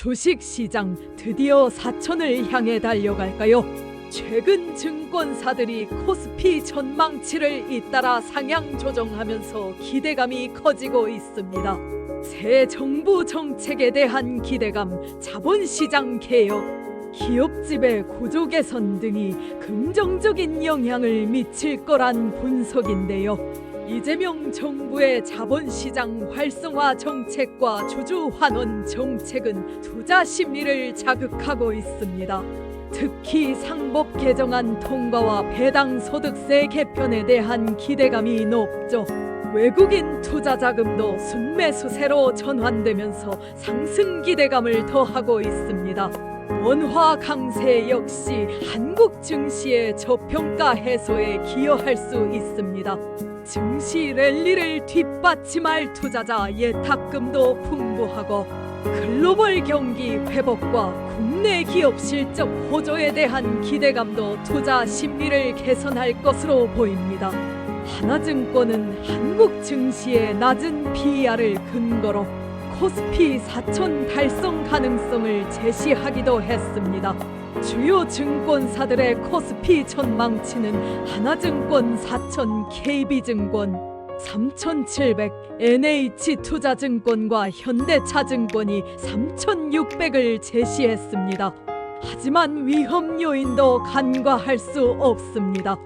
주식 시장 드디어 4천을 향해 달려갈까요? 최근 증권사들이 코스피 전망치를 잇따라 상향 조정하면서 기대감이 커지고 있습니다. 새 정부 정책에 대한 기대감, 자본시장 개혁, 기업 지배 구조 개선 등이 긍정적인 영향을 미칠 거란 분석인데요. 이재명 정부의 자본시장 활성화 정책과 주주 환원 정책은 투자 심리를 자극하고 있습니다. 특히 상법 개정안 통과와 배당 소득세 개편에 대한 기대감이 높죠. 외국인 투자 자금도 순매수세로 전환되면서 상승 기대감을 더하고 있습니다. 원화 강세 역시 한국 증시의 저평가 해소에 기여할 수 있습니다. 증시 랠리를 뒷받침할 투자자 예탁금도 풍부하고 글로벌 경기 회복과 국내 기업 실적 호조에 대한 기대감도 투자 심리를 개선할 것으로 보입니다. 하나증권은 한국 증시의 낮은 PER을 근거로 코스피 4천 달성 가능성을 제시하기도 했습니다. 주요 증권사들의 코스피 전망치는 하나증권 4천, KB증권 3,700, NH투자증권과 현대차증권이 3,600을 제시했습니다. 하지만 위험 요인도 간과할 수 없습니다.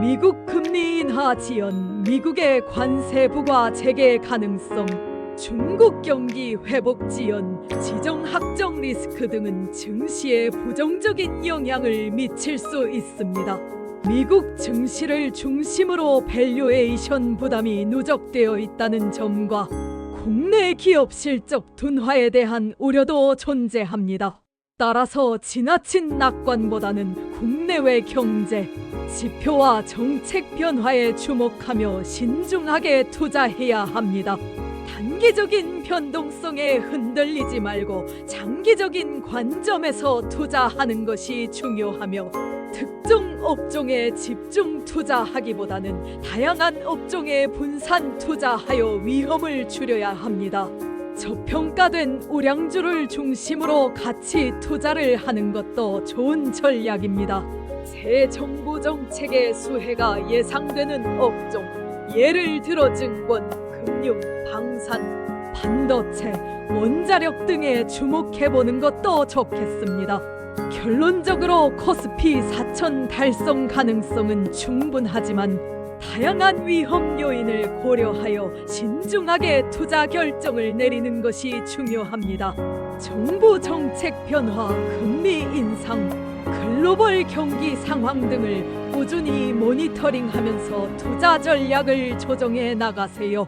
미국 금리 인하 지연, 미국의 관세 부과 재개 가능성, 중국 경기 회복 지연, 지정 확정 리스크 등은 증시에 부정적인 영향을 미칠 수 있습니다. 미국 증시를 중심으로 밸류에이션 부담이 누적되어 있다는 점과 국내 기업 실적 둔화에 대한 우려도 존재합니다. 따라서 지나친 낙관보다는 국내외 경제, 지표와 정책 변화에 주목하며 신중하게 투자해야 합니다. 단기적인 변동성에 흔들리지 말고 장기적인 관점에서 투자하는 것이 중요하며 특정 업종에 집중 투자하기보다는 다양한 업종에 분산 투자하여 위험을 줄여야 합니다. 저평가된 우량주를 중심으로 같이 투자를 하는 것도 좋은 전략입니다. 새 정부 정책의 수혜가 예상되는 업종, 예를 들어 증권, 금융, 방산, 반도체, 원자력 등에 주목해 보는 것도 좋겠습니다. 결론적으로 코스피 4천 달성 가능성은 충분하지만 다양한 위험 요인을 고려하여 신중하게 투자 결정을 내리는 것이 중요합니다. 정부 정책 변화, 금리 인상, 글로벌 경기 상황 등을 꾸준히 모니터링하면서 투자 전략을 조정해 나가세요.